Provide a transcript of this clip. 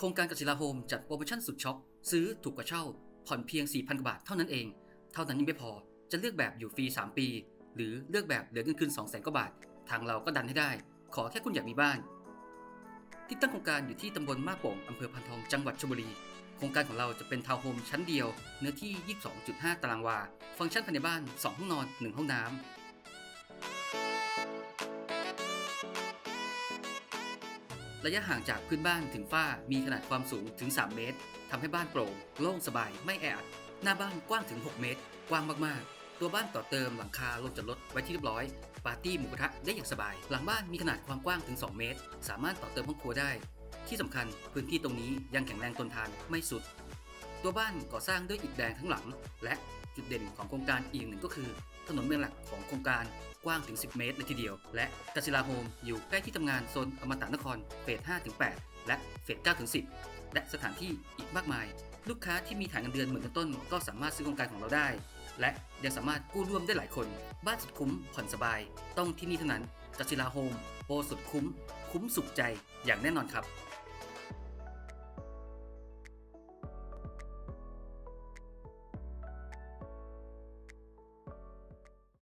โครงการกสิลาโฮมจัดโปรโมชั่นสุดช็อคซื้อถูกกว่าเช่า ผ่อนเพียง 4,000 กว่าบาทเท่านั้นเอง เท่านั้นยังไม่พอจะเลือกแบบอยู่ฟรี 3 ปี หรือเลือกแบบเหลือเงินคืน 200,000กว่าบาท ทางเราก็ดันให้ได้ ขอแค่คุณอยากมีบ้าน ที่ตั้งโครงการอยู่ที่ตำบลมาโป่งอำเภอพันทองจังหวัดชลบุรี โครงการของเราจะเป็นทาวน์โฮมชั้นเดียว เนื้อที่ 22.5 ตารางวา ฟังก์ชันภายในบ้าน 2 ห้องนอน 1 ห้องน้ ระยะห่างจากพื้นบ้านถึงฝ้ามีขนาดความสูงถึง 3 เมตรทำให้บ้านโปร่งโล่งสบายไม่แออัด หน้าบ้านกว้างถึง 6 เมตร กว้างมากๆ ตัวบ้านต่อเติมหลังคาลงจอดรถไว้ที่เรียบร้อย ปาร์ตี้หมูกระทะได้อย่างสบาย หลังบ้านมีขนาดความกว้างถึง 2 เมตร สามารถต่อเติมห้องครัวได้ ที่สำคัญพื้นที่ตรงนี้ยังแข็งแรงทนทานไม่สุด ตัวบ้านก่อสร้างด้วยอิฐแดงทั้งหลัง และจุดเด่นของโครงการอีกหนึ่งก็คือ ถนนเมืองหลักของโครงการกว้างถึง 10 เมตรเลยทีเดียว และกัสิลาโฮมอยู่ใกล้ที่ทำงานโซนอมตะนครเฟส5ถึง8และเฟส9ถึง10 และสถานที่อีกมากมาย ลูกค้าที่มีฐานเงินเดือนหมื่นต้น ก็สามารถซื้อโครงการของเราได้ และยังสามารถกู้ร่วมได้หลายคน บ้านสุดคุ้มผ่อนสบาย ต้องที่นี่เท่านั้นกัสิลาโฮมโปรสุดคุ้ม คุ้มสุขใจอย่างแน่นอนครับ